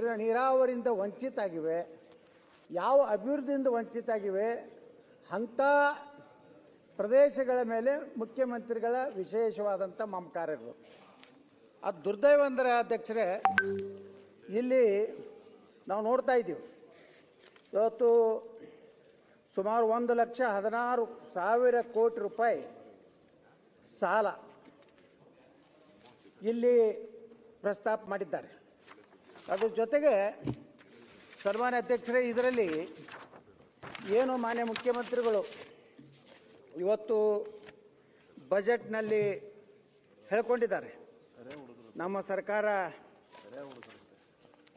ನೀರ ನೀರಾವರಿಯಿಂದ ವಂಚಿತಾಗಿವೆ, ಯಾವ ಅಭಿವೃದ್ಧಿಯಿಂದ ವಂಚಿತಾಗಿವೆ, ಅಂಥ ಪ್ರದೇಶಗಳ ಮೇಲೆ ಮುಖ್ಯಮಂತ್ರಿಗಳ ವಿಶೇಷವಾದಂಥ ಮಮಕಾರಗಳು ಅದು ದುರ್ದೈವ ಅಂದರೆ ಅಧ್ಯಕ್ಷರೇ, ಇಲ್ಲಿ ನಾವು ನೋಡ್ತಾ ಇದ್ದೀವಿ. ಇವತ್ತು ಸುಮಾರು ಒಂದು ಲಕ್ಷ ಹದಿನಾರು ಸಾವಿರ ಕೋಟಿ ರೂಪಾಯಿ ಸಾಲ ಇಲ್ಲಿ ಪ್ರಸ್ತಾಪ ಮಾಡಿದ್ದಾರೆ. ಅದ್ರ ಜೊತೆಗೆ ಸನ್ಮಾನ್ಯ ಅಧ್ಯಕ್ಷರೇ, ಇದರಲ್ಲಿ ಏನು ಮಾನ್ಯ ಮುಖ್ಯಮಂತ್ರಿಗಳು ಇವತ್ತು ಬಜೆಟ್ನಲ್ಲಿ ಹೇಳ್ಕೊಂಡಿದ್ದಾರೆ. ನಮ್ಮ ಸರ್ಕಾರ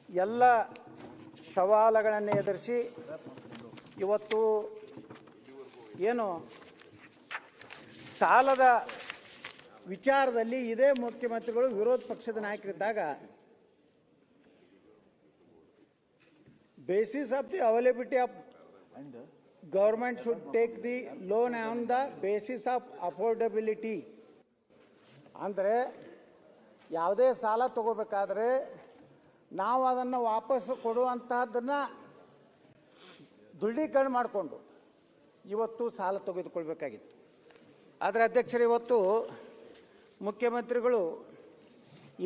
ಎಲ್ಲ ಸವಾಲುಗಳನ್ನು ಎದುರಿಸಿ ಇವತ್ತು ಏನು ಸಾಲದ ವಿಚಾರದಲ್ಲಿ ಇದೇ ಮುಖ್ಯಮಂತ್ರಿಗಳು ವಿರೋಧ ಪಕ್ಷದ ನಾಯಕರಿದ್ದಾಗ basis of the availability of government should take the loan on the basis of affordability. ಅಂದರೆ ಯಾವುದೇ ಸಾಲ ತಗೋಬೇಕಾದ್ರೆ ನಾವು ಅದನ್ನು ವಾಪಸ್ಸು ಕೊಡುವಂತಹದ್ದನ್ನು ದೃಢೀಕರಣ ಮಾಡಿಕೊಂಡು ಇವತ್ತು ಸಾಲ ತೆಗೆದುಕೊಳ್ಬೇಕಾಗಿತ್ತು ಆದರೆ ಅಧ್ಯಕ್ಷರು ಇವತ್ತು ಮುಖ್ಯಮಂತ್ರಿಗಳು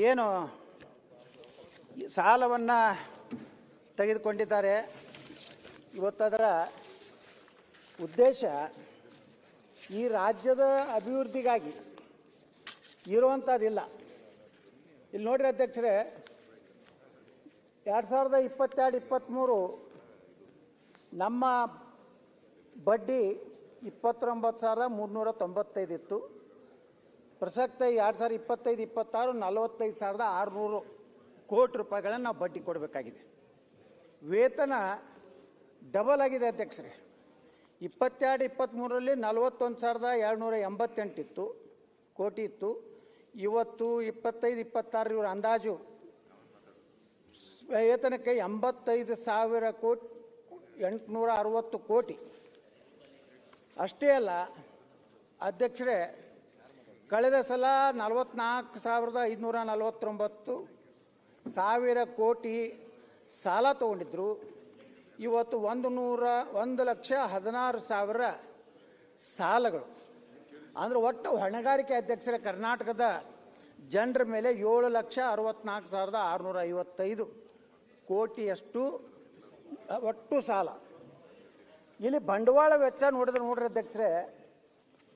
ಏನು ಸಾಲವನ್ನು ತೆಗೆದುಕೊಂಡಿದ್ದಾರೆ. ಇವತ್ತದರ ಉದ್ದೇಶ ಈ ರಾಜ್ಯದ ಅಭಿವೃದ್ಧಿಗಾಗಿ ಇರುವಂಥದ್ದಿಲ್ಲ ಇಲ್ಲಿ ನೋಡ್ರಿ ಅಧ್ಯಕ್ಷರೇ, ಎರಡು ಸಾವಿರದ ಇಪ್ಪತ್ತೆರಡು ಇಪ್ಪತ್ತ್ಮೂರು ನಮ್ಮ ಬಡ್ಡಿ ಇಪ್ಪತ್ತೊಂಬತ್ತು ಸಾವಿರದ ಮೂರುನೂರ ತೊಂಬತ್ತೈದು ಇತ್ತು. ಪ್ರಸಕ್ತ ಎರಡು ಸಾವಿರದ ಇಪ್ಪತ್ತೈದು, ಇಪ್ಪತ್ತಾರು, ನಲವತ್ತೈದು ಸಾವಿರದ ಆರುನೂರು ಕೋಟಿ ರೂಪಾಯಿಗಳನ್ನು ನಾವು ಬಡ್ಡಿ ಕೊಡಬೇಕಾಗಿದೆ. ವೇತನ ಡಬಲ್ ಆಗಿದೆ ಅಧ್ಯಕ್ಷರೇ. ಇಪ್ಪತ್ತೆರಡು ಇಪ್ಪತ್ತ್ಮೂರರಲ್ಲಿ ನಲವತ್ತೊಂದು ಸಾವಿರದ ಎರಡುನೂರ ಎಂಬತ್ತೆಂಟಿತ್ತು ಕೋಟಿ ಇತ್ತು. ಇವತ್ತು ಇಪ್ಪತ್ತೈದು, ಇಪ್ಪತ್ತಾರು ಇವರ ಅಂದಾಜು. ವೇತನಕ್ಕೆ ಎಂಬತ್ತೈದು ಸಾವಿರ ಕೋಟಿ, ಎಂಟುನೂರ ಅರವತ್ತು ಕೋಟಿ. ಅಷ್ಟೇ ಅಲ್ಲ, ಅಧ್ಯಕ್ಷರೇ, ಕಳೆದ ಸಲ ನಲವತ್ನಾಲ್ಕು ಸಾವಿರದ ಐದುನೂರ ನಲವತ್ತೊಂಬತ್ತು ಸಾವಿರ ಕೋಟಿ ಸಾಲ ತಗೊಂಡಿದ್ರು. ಇವತ್ತು ಒಂದು ನೂರ ಒಂದು ಲಕ್ಷ ಹದಿನಾರು ಸಾವಿರ ಸಾಲಗಳು. ಅಂದ್ರೆ ಒಟ್ಟು ಹೊಣೆಗಾರಿಕೆ ಅಧ್ಯಕ್ಷರ ಕರ್ನಾಟಕದ ಜನರ ಮೇಲೆ ಏಳು ಲಕ್ಷ ಅರವತ್ನಾಲ್ಕು ಸಾವಿರದ ಆರುನೂರ ಐವತ್ತೈದು ಕೋಟಿಯಷ್ಟು ಒಟ್ಟು ಸಾಲ. ಇಲ್ಲಿ ಬಂಡವಾಳ ವೆಚ್ಚ ನೋಡಿದ್ರೆ ನೋಡ್ರಿ ಅಧ್ಯಕ್ಷರೇ,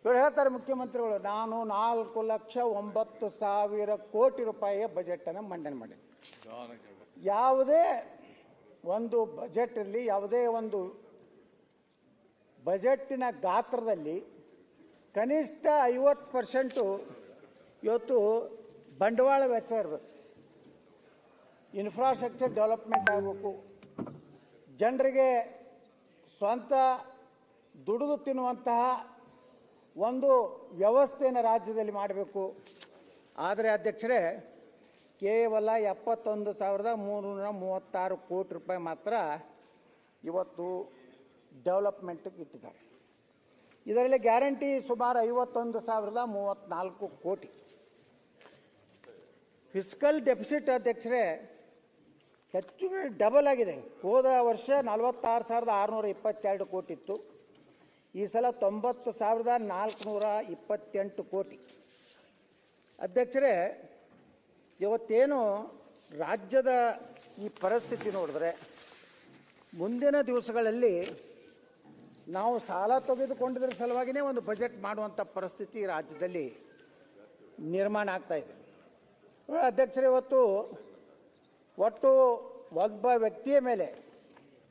ಇವ್ರು ಹೇಳ್ತಾರೆ ಮುಖ್ಯಮಂತ್ರಿಗಳು, ನಾನು ನಾಲ್ಕು ಲಕ್ಷ ಒಂಬತ್ತು ಸಾವಿರ ಕೋಟಿ ರೂಪಾಯಿಯ ಬಜೆಟನ್ನು ಮಂಡನೆ ಮಾಡಿ ಯಾವುದೇ ಒಂದು ಬಜೆಟ್ ಇರಲಿ ಯಾವುದೇ ಒಂದು ಬಜೆಟ್ಟಿನ ಗಾತ್ರದಲ್ಲಿ ಕನಿಷ್ಠ ಐವತ್ತು ಪರ್ಸೆಂಟು ಇವತ್ತು ಬಂಡವಾಳ ವೆಚ್ಚ ಇರಬೇಕು. ಇನ್ಫ್ರಾಸ್ಟ್ರಕ್ಚರ್ ಡೆವಲಪ್ಮೆಂಟ್ ಆಗಬೇಕು. ಜನರಿಗೆ ಸ್ವಂತ ದುಡಿದು ತಿನ್ನುವಂತಹ ಒಂದು ವ್ಯವಸ್ಥೆಯನ್ನು ರಾಜ್ಯದಲ್ಲಿ ಮಾಡಬೇಕು. ಆದರೆ ಅಧ್ಯಕ್ಷರೇ ಕೇವಲ ಎಪ್ಪತ್ತೊಂದು ಸಾವಿರದ ಮೂರುನೂರ ಮೂವತ್ತಾರು ಕೋಟಿ ರೂಪಾಯಿ ಮಾತ್ರ ಇವತ್ತು ಡೆವಲಪ್ಮೆಂಟ್ಗೆ ಇಟ್ಟಿದ್ದಾರೆ. ಇದರಲ್ಲಿ ಗ್ಯಾರಂಟಿ ಸುಮಾರು ಐವತ್ತೊಂದು ಸಾವಿರದ ಮೂವತ್ತ್ನಾಲ್ಕು ಕೋಟಿ. ಫಿಸ್ಕಲ್ ಡೆಫಿಸಿಟ್ ಅಧ್ಯಕ್ಷರೇ ಹೆಚ್ಚು ಡಬಲ್ ಆಗಿದೆ. ಹೋದ ವರ್ಷ ನಲವತ್ತಾರು ಸಾವಿರದ ಆರುನೂರ ಇಪ್ಪತ್ತೆರಡು ಕೋಟಿ ಇತ್ತು. ಈ ಸಲ ತೊಂಬತ್ತು ಸಾವಿರದ ನಾಲ್ಕುನೂರ ಇಪ್ಪತ್ತೆಂಟು ಕೋಟಿ. ಅಧ್ಯಕ್ಷರೇ ಇವತ್ತೇನು ರಾಜ್ಯದ ಈ ಪರಿಸ್ಥಿತಿ ನೋಡಿದ್ರೆ ಮುಂದಿನ ದಿವಸಗಳಲ್ಲಿ ನಾವು ಸಾಲ ತೆಗೆದುಕೊಂಡಿದ್ರ ಸಲುವಾಗಿಯೇ ಒಂದು ಬಜೆಟ್ ಮಾಡುವಂಥ ಪರಿಸ್ಥಿತಿ ರಾಜ್ಯದಲ್ಲಿ ನಿರ್ಮಾಣ ಆಗ್ತಾ ಇದೆ. ಅಧ್ಯಕ್ಷರೇ, ಇವತ್ತು ಒಟ್ಟು ಒಬ್ಬ ವ್ಯಕ್ತಿಯ ಮೇಲೆ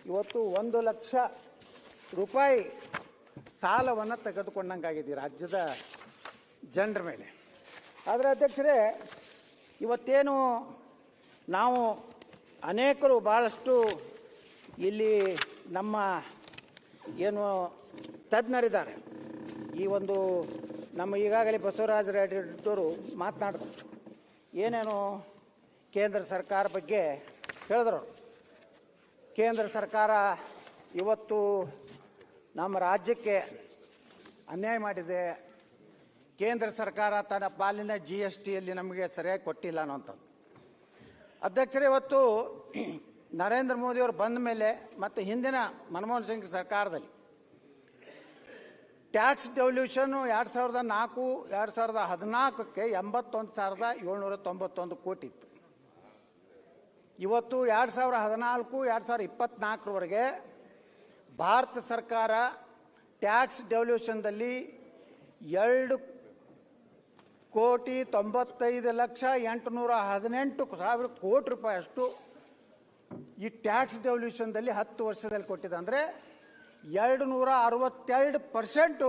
ಇವತ್ತು ಒಂದು ಲಕ್ಷ ರೂಪಾಯಿ ಸಾಲವನ್ನು ತೆಗೆದುಕೊಂಡಂಗಾಗಿದೆ ರಾಜ್ಯದ ಜನರ ಮೇಲೆ. ಆದರೆ ಅಧ್ಯಕ್ಷರೇ ಇವತ್ತೇನು ನಾವು ಅನೇಕರು ಭಾಳಷ್ಟು ಇಲ್ಲಿ ನಮ್ಮ ಏನು ತಜ್ಞರಿದ್ದಾರೆ. ಈ ಒಂದು ನಮ್ಮ ಈಗಾಗಲೇ ಬಸವರಾಜ ರೆಡ್ಡಿಯವರು ಮಾತನಾಡಿದ್ರು. ಏನೇನು ಕೇಂದ್ರ ಸರ್ಕಾರ ಬಗ್ಗೆ ಹೇಳಿದ್ರು ಕೇಂದ್ರ ಸರ್ಕಾರ ಇವತ್ತು ನಮ್ಮ ರಾಜ್ಯಕ್ಕೆ ಅನ್ಯಾಯ ಮಾಡಿದೆ. ಕೇಂದ್ರ ಸರ್ಕಾರ ತನ್ನ ಪಾಲಿನ ಜಿ ಎಸ್ ಟಿಯಲ್ಲಿ ನಮಗೆ ಸರಿಯಾಗಿ ಕೊಟ್ಟಿಲ್ಲ ಅನ್ನೋಂಥದ್ದು ಅಧ್ಯಕ್ಷರೇ, ಇವತ್ತು ನರೇಂದ್ರ ಮೋದಿಯವರು ಬಂದ ಮೇಲೆ ಮತ್ತು ಹಿಂದಿನ ಮನಮೋಹನ್ ಸಿಂಗ್ ಸರ್ಕಾರದಲ್ಲಿ ಟ್ಯಾಕ್ಸ್ ಡೆವಲ್ಯೂಷನ್ ಎರಡು ಸಾವಿರದ ನಾಲ್ಕು, ಎರಡು ಸಾವಿರದ ಹದಿನಾಲ್ಕಕ್ಕೆ ಎಂಬತ್ತೊಂದು ಸಾವಿರದ ಏಳ್ನೂರ ತೊಂಬತ್ತೊಂದು ಕೋಟಿ ಇತ್ತು. ಇವತ್ತು ಎರಡು ಸಾವಿರ ಹದಿನಾಲ್ಕು, ಎರಡು ಸಾವಿರ ಇಪ್ಪತ್ತ್ನಾಲ್ಕರವರೆಗೆ ಭಾರತ ಸರ್ಕಾರ ಟ್ಯಾಕ್ಸ್ ಡೆವಲ್ಯೂಷನ್ದಲ್ಲಿ ಎರಡು ಕೋಟಿ ತೊಂಬತ್ತೈದು ಲಕ್ಷ ಎಂಟುನೂರ ಹದಿನೆಂಟು ಸಾವಿರ ಕೋಟಿ ರೂಪಾಯಿ ಅಷ್ಟು ಈ ಟ್ಯಾಕ್ಸ್ ಡೆವಲ್ಯೂಷನ್ದಲ್ಲಿ ಹತ್ತು ವರ್ಷದಲ್ಲಿ ಕೊಟ್ಟಿದೆ. ಅಂದರೆ ಎರಡು ನೂರ ಅರವತ್ತೆರಡು ಪರ್ಸೆಂಟು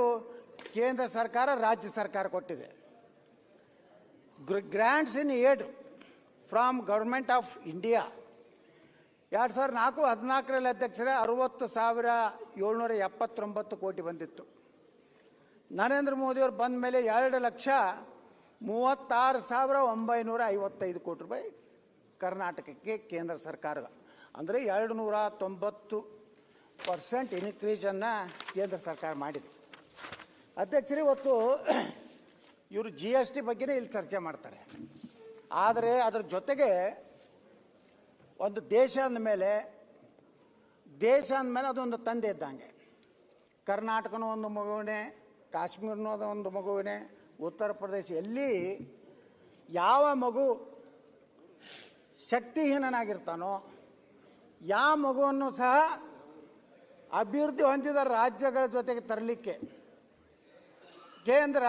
ಕೇಂದ್ರ ಸರ್ಕಾರ, ರಾಜ್ಯ ಸರ್ಕಾರ ಕೊಟ್ಟಿದೆ. Grants in aid from government of India ಎರಡು ಸಾವಿರದ ನಾಲ್ಕು, ಹದಿನಾಲ್ಕರಲ್ಲಿ ಅಧ್ಯಕ್ಷರೇ ಅರವತ್ತು ಸಾವಿರ ಏಳ್ನೂರ ಎಪ್ಪತ್ತೊಂಬತ್ತು ಕೋಟಿ ಬಂದಿತ್ತು. ನರೇಂದ್ರ ಮೋದಿಯವರು ಬಂದ ಮೇಲೆ ಎರಡು ಲಕ್ಷ ಮೂವತ್ತಾರು ಸಾವಿರ ಒಂಬೈನೂರ ಐವತ್ತೈದು ಕೋಟಿ ರೂಪಾಯಿ ಕರ್ನಾಟಕಕ್ಕೆ ಕೇಂದ್ರ ಸರ್ಕಾರ ಅಂದರೆ ಎರಡು ನೂರ ತೊಂಬತ್ತು ಪರ್ಸೆಂಟ್ ಇನ್ಕ್ರೀಸನ್ನು ಕೇಂದ್ರ ಸರ್ಕಾರ ಮಾಡಿದೆ. ಅಧ್ಯಕ್ಷರೇ, ಇವತ್ತು ಇವರು ಜಿ ಎಸ್ ಟಿ ಬಗ್ಗೆನೇ ಇಲ್ಲಿ ಚರ್ಚೆ ಮಾಡ್ತಾರೆ. ಆದರೆ ಅದರ ಜೊತೆಗೆ ಒಂದು ದೇಶ ಅಂದಮೇಲೆ ದೇಶ ಅಂದಮೇಲೆ ಅದೊಂದು ತಂದೆ ಇದ್ದಂಗೆ. ಕರ್ನಾಟಕನೂ ಒಂದು ಮಗುವಿನೇ, ಕಾಶ್ಮೀರನೂ ಅದೊಂದು ಮಗುವಿನೇ ಉತ್ತರ ಪ್ರದೇಶ ಎಲ್ಲಿ ಯಾವ ಮಗು ಶಕ್ತಿಹೀನನಾಗಿರ್ತಾನೋ ಯಾವ ಮಗುವನ್ನು ಸಹ ಅಭಿವೃದ್ಧಿ ಹೊಂದಿದ ರಾಜ್ಯಗಳ ಜೊತೆಗೆ ತರಲಿಕ್ಕೆ ಕೇಂದ್ರ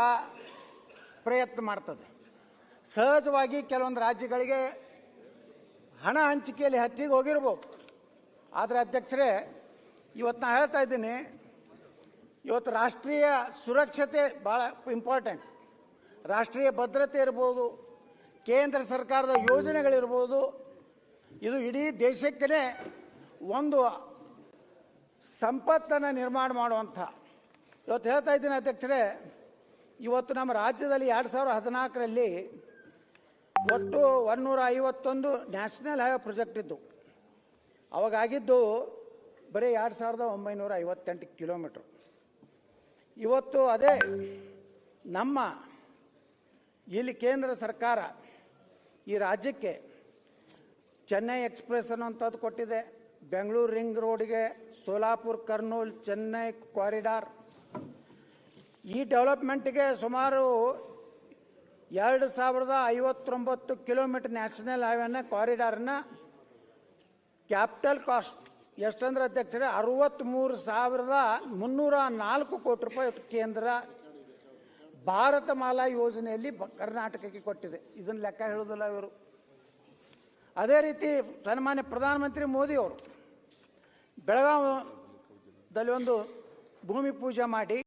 ಪ್ರಯತ್ನ ಮಾಡ್ತದೆ. ಸಹಜವಾಗಿ ಕೆಲವೊಂದು ರಾಜ್ಯಗಳಿಗೆ ಹಣ ಹಂಚಿಕೆಯಲ್ಲಿ ಹೆಚ್ಚಿಗೆ ಹೋಗಿರ್ಬೋದು. ಆದರೆ ಅಧ್ಯಕ್ಷರೇ, ಇವತ್ತು ನಾನು ಹೇಳ್ತಾ ಇದ್ದೀನಿ, ಇವತ್ತು ರಾಷ್ಟ್ರೀಯ ಸುರಕ್ಷತೆ ಭಾಳ ಇಂಪಾರ್ಟೆಂಟ್ ರಾಷ್ಟ್ರೀಯ ಭದ್ರತೆ ಇರ್ಬೋದು, ಕೇಂದ್ರ ಸರ್ಕಾರದ ಯೋಜನೆಗಳಿರ್ಬೋದು, ಇದು ಇಡೀ ದೇಶಕ್ಕೇ ಒಂದು ಸಂಪತ್ತನ್ನು ನಿರ್ಮಾಣ ಮಾಡುವಂಥ. ಇವತ್ತು ಹೇಳ್ತಾ ಇದ್ದೀನಿ ಅಧ್ಯಕ್ಷರೇ, ಇವತ್ತು ನಮ್ಮ ರಾಜ್ಯದಲ್ಲಿ ಎರಡು ಸಾವಿರ ಹದಿನಾಲ್ಕರಲ್ಲಿ ಒಟ್ಟು ಒನ್ನೂರ ಐವತ್ತೊಂದು ನ್ಯಾಷನಲ್ ಹೈವೇ ಪ್ರಾಜೆಕ್ಟ್ ಇದ್ದು, ಅವಾಗಾಗಿದ್ದು ಬರೀ ಎರಡು ಸಾವಿರದ ಒಂಬೈನೂರ ಐವತ್ತೆಂಟು ಕಿಲೋಮೀಟ್ರ್. ಇವತ್ತು ಅದೇ ನಮ್ಮ ಇಲ್ಲಿ ಕೇಂದ್ರ ಸರ್ಕಾರ ಈ ರಾಜ್ಯಕ್ಕೆ ಚೆನ್ನೈ ಎಕ್ಸ್ಪ್ರೆಸ್ ಅನ್ನುವಂಥದ್ದು ಕೊಟ್ಟಿದೆ. ಬೆಂಗಳೂರು ರಿಂಗ್ ರೋಡ್ಗೆ ಸೋಲಾಪುರ್, ಕರ್ನೂಲ್, ಚೆನ್ನೈ ಕಾರಿಡಾರ್. ಈ ಡೆವಲಪ್ಮೆಂಟ್ಗೆ ಸುಮಾರು ಎರಡು ಸಾವಿರದ ಐವತ್ತೊಂಬತ್ತು ಕಿಲೋಮೀಟರ್ ನ್ಯಾಷನಲ್ ಹೈವೇನ, ಕಾರಿಡಾರ್ನ ಕ್ಯಾಪಿಟಲ್ ಕಾಸ್ಟ್ ಎಷ್ಟಂದ್ರೆ ಅಧ್ಯಕ್ಷರೇ ಅರವತ್ತ್ಮೂರು ಸಾವಿರದ ಮುನ್ನೂರ ನಾಲ್ಕು ಕೋಟಿ ರೂಪಾಯಿ ಕೇಂದ್ರ ಭಾರತ ಮಾಲಾ ಯೋಜನೆಯಲ್ಲಿ ಕರ್ನಾಟಕಕ್ಕೆ ಕೊಟ್ಟಿದೆ. ಇದನ್ನು ಲೆಕ್ಕ ಹೇಳೋದಿಲ್ಲ ಇವರು. ಅದೇ ರೀತಿ ಸನ್ಮಾನ್ಯ ಪ್ರಧಾನಮಂತ್ರಿ ಬೆಳಗಾವಿ ದಲ್ಲಿ ಒಂದು ಭೂಮಿ ಪೂಜೆ ಮಾಡಿ